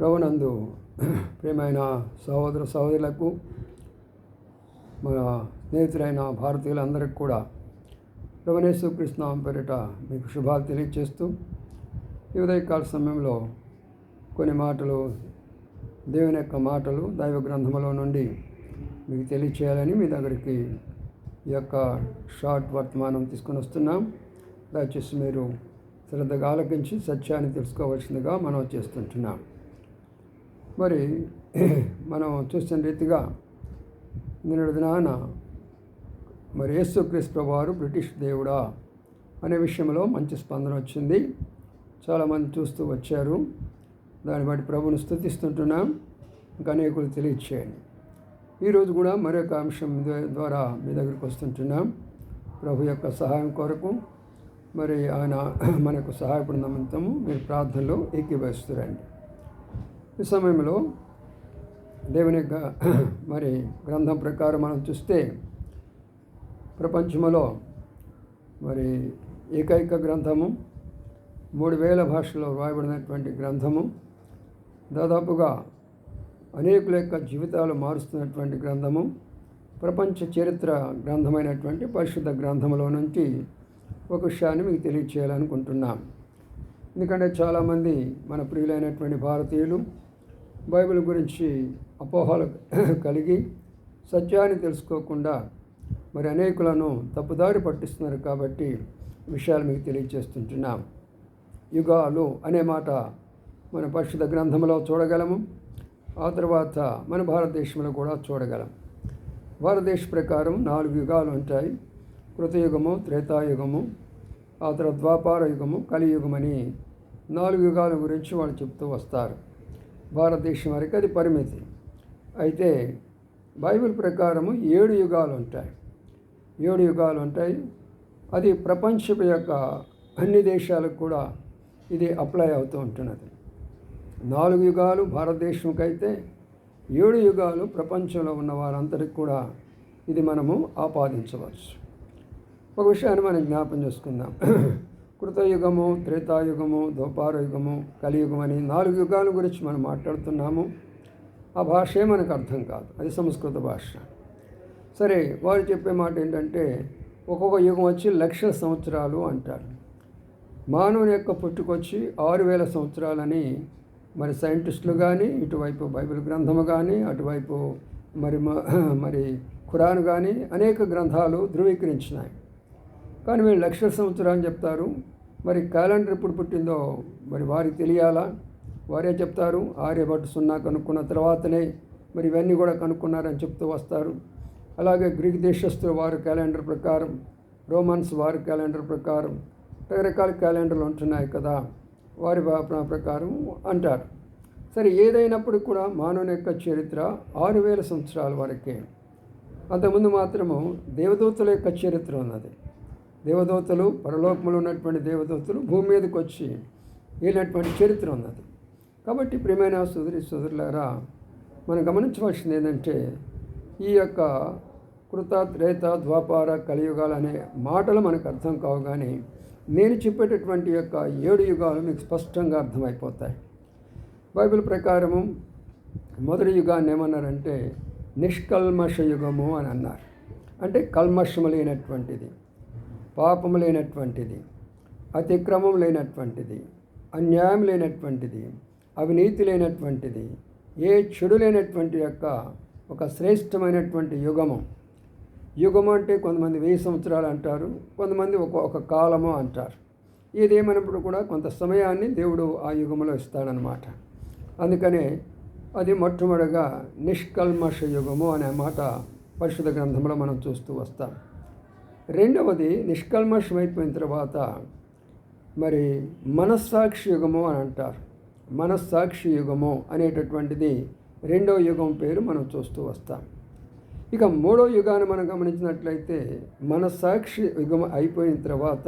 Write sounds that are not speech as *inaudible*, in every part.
రవనందు ప్రియమైన సహోదర సహోదరులకు మన స్నేహితులైన భారతీయులందరికీ కూడా రవణేశ్వ కృష్ణ పేరిట మీకు శుభాలు తెలియజేస్తూ ఈ ఉదయకాల సమయంలో కొన్ని మాటలు దేవుని యొక్క మాటలు దైవ గ్రంథములో నుండి మీకు తెలియచేయాలని మీ దగ్గరికి ఈ యొక్క షార్ట్ వర్తమానం తీసుకొని వస్తున్నాం. దయచేసి మీరు శ్రద్ధగా ఆలకించి సత్యాన్ని తెలుసుకోవాల్సిందిగా మనం చేస్తుంటున్నాం. మరి మనం చూస్తున్న రీతిగా నిన్నటి దినాన మరి యేసుక్రీస్తు వారు బ్రిటిష్ దేవుడా అనే విషయంలో మంచి స్పందన వచ్చింది. చాలామంది చూస్తూ వచ్చారు. దాన్ని బట్టి ప్రభుని స్థుతిస్తుంటున్నాం. ఇంకా అనేకులు తెలియచేయండి. ఈరోజు కూడా మరొక అంశం ద్వారా మీ దగ్గరికి వస్తుంటున్నాం. ప్రభు యొక్క సహాయం కొరకు మరి ఆయన *clears throat* మనకు సహాయపడిన నిమిత్తము మీరు ప్రార్థనలో ఏకీభవిస్తురండి. ఈ సమయంలో దేవుని యొక్క *clears throat* మరి గ్రంథం ప్రకారం మనం చూస్తే ప్రపంచంలో మరి ఏకైక గ్రంథము మూడు వేల భాషలో వ్రాయబడినటువంటి గ్రంథము దాదాపుగా అనేకుల యొక్క జీవితాలు మారుస్తున్నటువంటి గ్రంథము ప్రపంచ చరిత్ర గ్రంథమైనటువంటి పరిశుద్ధ గ్రంథంలో నుంచి ఒక విషయాన్ని మీకు తెలియచేయాలనుకుంటున్నాం. ఎందుకంటే చాలామంది మన ప్రియులైనటువంటి భారతీయులు బైబిల్ గురించి అపోహలు *coughs* కలిగి సత్యాన్ని తెలుసుకోకుండా మరి అనేకులను తప్పుదారి పట్టిస్తున్నారు కాబట్టి విషయాలు మీకు తెలియజేస్తుంటున్నాం యుగాలు అనే మాట మన పరిశుద్ధ గ్రంథంలో చూడగలము. ఆ తర్వాత మన భారతదేశంలో కూడా చూడగలం. భారతదేశ ప్రకారం నాలుగు యుగాలు ఉంటాయి. కృతయుగము త్రేతాయుగము ఆ తర్వాత ద్వాపార యుగము కలియుగం అని నాలుగు యుగాల గురించి వాళ్ళు చెప్తూ వస్తారు. భారతదేశం వరకు అది పరిమితి. అయితే బైబిల్ ప్రకారము ఏడు యుగాలు ఉంటాయి. ఏడు యుగాలు ఉంటాయి. అది ప్రపంచం యొక్క అన్ని దేశాలకు కూడా ఇది అప్లై అవుతూ ఉంటున్నది. నాలుగు యుగాలు భారతదేశంకైతే ఏడు యుగాలు ప్రపంచంలో ఉన్న వారందరికీ కూడా ఇది మనము ఆపాదించవచ్చు. ఒక విషయాన్ని మనం జ్ఞాపం చేసుకుందాం. కృతయుగము త్రేతాయుగము యుగము కలియుగం అని నాలుగు యుగాల గురించి మనం మాట్లాడుతున్నాము. ఆ భాషే మనకు అర్థం కాదు. అది సంస్కృత భాష. సరే వారు చెప్పే మాట ఏంటంటే ఒక్కొక్క యుగం వచ్చి లక్ష సంవత్సరాలు అంటారు. మానవుని యొక్క పుట్టుకొచ్చి ఆరు వేల సంవత్సరాలని మరి సైంటిస్టులు కానీ ఇటువైపు బైబిల్ గ్రంథము కానీ అటువైపు మరి మరి ఖురాన్ కానీ అనేక గ్రంథాలు ధృవీకరించినాయి. కానీ వీళ్ళు లక్షల సంవత్సరాలు చెప్తారు. మరి క్యాలెండర్ ఎప్పుడు పుట్టిందో మరి వారికి తెలియాలా? వారే చెప్తారు. ఆర్యభట్టు సున్నా కనుక్కున్న తర్వాతనే మరి ఇవన్నీ కూడా కనుక్కున్నారని చెప్తూ వస్తారు. అలాగే గ్రీక్ దేశస్తుల వారి క్యాలెండర్ ప్రకారం రోమన్స్ వారి క్యాలెండర్ ప్రకారం రకరకాల క్యాలెండర్లు ఉంటున్నాయి కదా వారి ప్రకారం అంటారు. సరే ఏదైనప్పుడు కూడా మానవుని యొక్క చరిత్ర ఆరు వేల సంవత్సరాల వరకే. అంతకుముందు మాత్రము దేవదూతల యొక్క చరిత్ర ఉన్నది. దేవదూతలు పరలోకములు ఉన్నటువంటి దేవదూతలు భూమి మీదకి వచ్చి వెళ్ళినటువంటి చరిత్ర ఉన్నది కాబట్టి ప్రియమైన సుదరి సుదరులారా మనం గమనించవలసింది ఏంటంటే ఈ యొక్క కృత త్రేత ద్వాపార కలియుగాలు అనే మాటలు మనకు అర్థం కావు కానీ నేను చెప్పేటటువంటి యొక్క ఏడు యుగాలు మీకు స్పష్టంగా అర్థమైపోతాయి. బైబిల్ ప్రకారము మొదటి యుగాన్ని ఏమన్నారంటే నిష్కల్మష యుగము అని అన్నారు. అంటే కల్మషము లేనటువంటిది. పాపము లేనటువంటిది అతిక్రమం లేనటువంటిది అన్యాయం లేనటువంటిది అవినీతి లేనటువంటిది ఏ చెడు లేనటువంటి యొక్క ఒక శ్రేష్టమైనటువంటి యుగము. యుగము అంటే కొంతమంది వెయ్యి సంవత్సరాలు అంటారు కొంతమంది ఒక ఒక కాలము అంటారు. ఏదేమైనప్పుడు కూడా కొంత సమయాన్ని దేవుడు ఆ యుగంలో ఇస్తాడనమాట అందుకనే అది మొట్టమొదటిగా నిష్కల్మష యుగము అనే మాట పరిశుద్ధ గ్రంథంలో మనం చూస్తూ వస్తాం. రెండవది నిష్కల్మషం అయిపోయిన తర్వాత మరి మనస్సాక్షి యుగము అని అంటారు. మనస్సాక్షి యుగము అనేటటువంటిది రెండవ యుగం పేరు మనం చూస్తూ వస్తాం. ఇక మూడో యుగాన్ని మనం గమనించినట్లయితే మన సాక్షి యుగం అయిపోయిన తర్వాత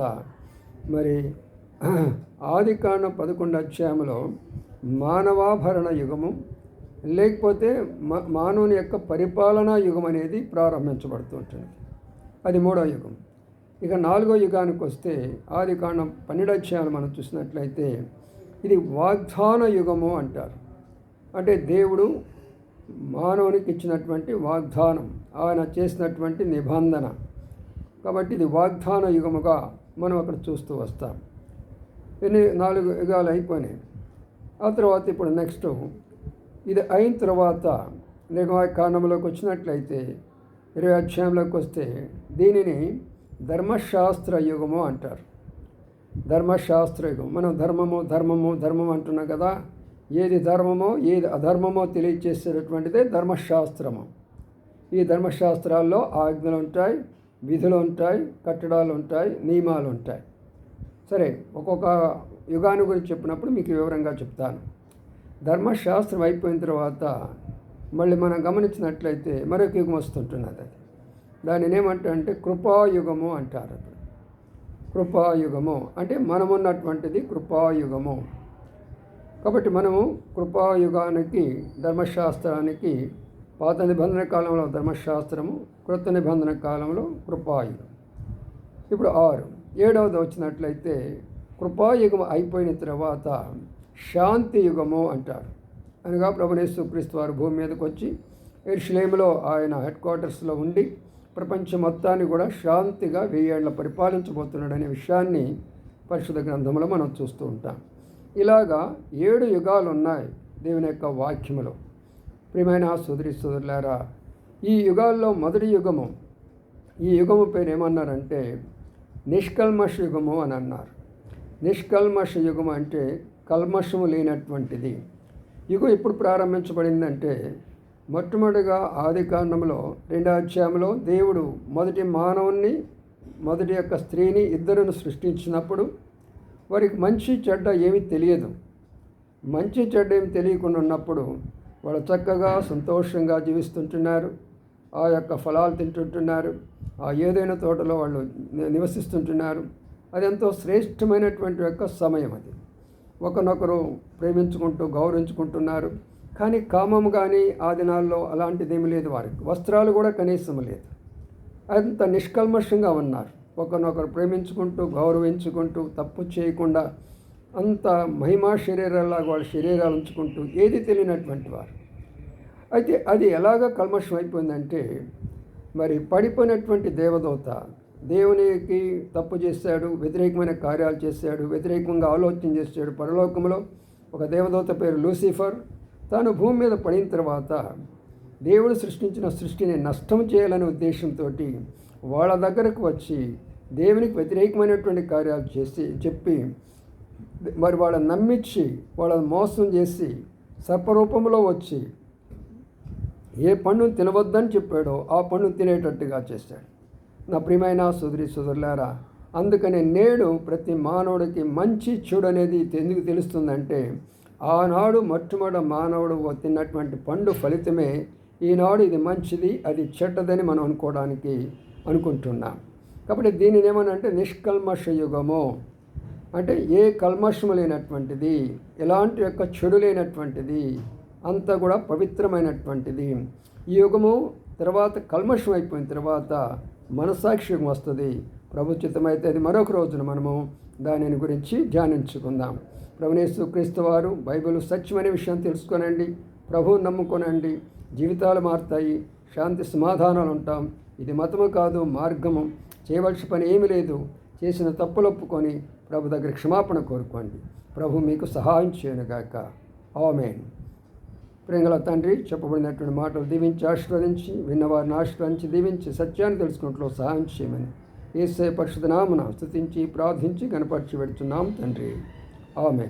మరి ఆది కాండ పదకొండు అధ్యాయంలో మానవాభరణ యుగము లేకపోతే మానవుని యొక్క పరిపాలనా యుగం అనేది ప్రారంభించబడుతుంటుంది అది మూడో యుగం. ఇక నాలుగో యుగానికి వస్తే ఆది కాండం పన్నెండు అధ్యాయాలు మనం చూసినట్లయితే ఇది వాగ్దాన యుగము అంటారు. అంటే దేవుడు మానవునికి ఇచ్చినటువంటి వాగ్దానం ఆయన చేసినటువంటి నిబంధన. కాబట్టి ఇది వాగ్దాన యుగముగా మనం అక్కడ చూస్తూ వస్తాం. ఎన్ని నాలుగు యుగాలు అయిపోయినాయి. ఆ తర్వాత ఇప్పుడు నెక్స్ట్ ఇది అయిన తర్వాత నిర్వాయ కాండంలోకి వచ్చినట్లయితే ఇరవై అధ్యాయంలోకి వస్తే దీనిని ధర్మశాస్త్ర యుగము అంటారు. ధర్మశాస్త్ర యుగం. మనం ధర్మము ధర్మము ధర్మం అంటున్నాం కదా. ఏది ధర్మమో ఏది అధర్మమో తెలియచేసేటటువంటిదే ధర్మశాస్త్రము. ఈ ధర్మశాస్త్రాల్లో ఆజ్ఞలు ఉంటాయి విధులు ఉంటాయి కట్టడాలు ఉంటాయి నియమాలు ఉంటాయి. సరే ఒక్కొక్క యుగాన్ని గురించి చెప్పినప్పుడు మీకు వివరంగా చెప్తాను. ధర్మశాస్త్రం అయిపోయిన తర్వాత మళ్ళీ మనం గమనించినట్లయితే మరొక యుగం వస్తుంటున్నది అది. దానిని ఏమంటే అంటే కృపాయుగము అంటారు కృపాయుగము అంటే మనమున్నటువంటిది కృపాయుగము. కాబట్టి మనము కృపాయుగానికి ధర్మశాస్త్రానికి పాత నిబంధన కాలంలో ధర్మశాస్త్రము కృత నిబంధన కాలంలో కృపాయుగం. ఇప్పుడు ఆరు. ఏడవది వచ్చినట్లయితే కృపాయుగం అయిపోయిన తర్వాత శాంతి యుగము అంటారు. అనగా ప్రభునేశ్వ క్రీస్తు వారు భూమి మీదకి వచ్చి ఎర్షిలేములో ఆయన హెడ్ క్వార్టర్స్లో ఉండి ప్రపంచం మొత్తాన్ని కూడా శాంతిగా వెయ్యేళ్ళ పరిపాలించబోతున్నాడనే విషయాన్ని పరిశుద్ధ గ్రంథంలో మనం చూస్తూ ఉంటాం. ఇలాగా ఏడు యుగాలు ఉన్నాయి దేవుని యొక్క వాక్యములో. ప్రియమైన సుదరి సుదరులారా ఈ యుగాల్లో మొదటి యుగము ఈ యుగము పేరు ఏమన్నారంటే నిష్కల్మష యుగము అని అన్నారు. నిష్కల్మష యుగం అంటే కల్మషము లేనటువంటిది. యుగం ఎప్పుడు ప్రారంభించబడిందంటే మొట్టమొదటిగా ఆది కాండంలో రెండో అధ్యాయంలో దేవుడు మొదటి మానవుణ్ణి మొదటి యొక్క స్త్రీని ఇద్దరును సృష్టించినప్పుడు వారికి మంచి చెడ్డ ఏమీ తెలియదు. మంచి చెడ్డ ఏమి తెలియకుండా ఉన్నప్పుడు వాళ్ళు చక్కగా సంతోషంగా జీవిస్తుంటున్నారు. ఆ యొక్క ఫలాలు తింటుంటున్నారు. ఆ ఏదైనా తోటలో వాళ్ళు నివసిస్తుంటున్నారు. అది ఎంతో శ్రేష్టమైనటువంటి యొక్క సమయం అది. ఒకనొకరు ప్రేమించుకుంటూ గౌరవించుకుంటున్నారు. కానీ కామం కానీ ఆ దినాల్లో అలాంటిదేమీ లేదు వారికి. వస్త్రాలు కూడా కనీసం లేదు. అంత నిష్కల్మషంగా ఉన్నారు. ఒకరినొకరు ప్రేమించుకుంటూ గౌరవించుకుంటూ తప్పు చేయకుండా అంత మహిమా శరీరాలాగా వాళ్ళ శరీరాలు ఉంచుకుంటూ ఏది తెలియనటువంటి వారు. అయితే అది ఎలాగ కల్మషం అయిపోయిందంటే మరి పడిపోయినటువంటి దేవదూత దేవునికి తప్పు చేశాడు వ్యతిరేకమైన కార్యాలు చేశాడు వ్యతిరేకంగా ఆలోచన చేశాడు. పరలోకంలో ఒక దేవదూత పేరు లూసిఫర్. తాను భూమి మీద పడిన తర్వాత దేవుడు సృష్టించిన సృష్టిని నష్టం చేయాలనే ఉద్దేశంతో వాళ్ళ దగ్గరకు వచ్చి దేవునికి వ్యతిరేకమైనటువంటి కార్యాలు చేసి చెప్పి మరి వాళ్ళని నమ్మించి వాళ్ళని మోసం చేసి సర్పరూపంలో వచ్చి ఏ పండును తినవద్దని చెప్పాడో ఆ పండును తినేటట్టుగా చేశాడు. నా ప్రియమైన సుదరి సోదరులారా అందుకనే నేడు ప్రతి మానవుడికి మంచి చెడు అనేది ఎందుకు తెలుస్తుందంటే ఆనాడు మొట్టమొదటి మానవుడు తిన్నటువంటి పండు ఫలితమే ఈనాడు ఇది మంచిది అది చెడ్డదని మనం అనుకోవడానికి అనుకుంటున్నాం. కాబట్టి దీనిని ఏమనంటే నిష్కల్మష యుగము. అంటే ఏ కల్మషము లేనటువంటిది ఎలాంటి యొక్క చెడు లేనటువంటిది అంతా కూడా పవిత్రమైనటువంటిది. ఈ యుగము తర్వాత కల్మషం అయిపోయిన తర్వాత మనస్సాక్ష్యం వస్తుంది. ప్రభుత్వమైతే అది మరొక రోజున మనము దానిని గురించి ధ్యానించుకుందాం. ప్రభునేసు క్రీస్తు వారు బైబిల్ సత్యమనే విషయం తెలుసుకోనండి. ప్రభువు నమ్ముకోనండి. జీవితాలు మారుతాయి. శాంతి సమాధానాలు ఉంటాం. ఇది మతము కాదు మార్గము. చేయవలసిన పని ఏమి లేదు. చేసిన తప్పులు ఒప్పుకొని ప్రభు దగ్గర క్షమాపణ కోరుకోండి. ప్రభు మీకు సహాయం చేయనుగాక. ఆమెన్. ప్రేంగల తండ్రి చెప్పబడినటువంటి మాటలు దీవించి ఆశీర్వదించి విన్నవారిని ఆశీర్వదించి దీవించి సత్యాన్ని తెలుసుకుంటూ సహాయం చేయమని. ఏసే పరిశుధనామన స్థుతించి ప్రార్థించి కనపరిచి పెడుతున్నాం తండ్రి. ఆమె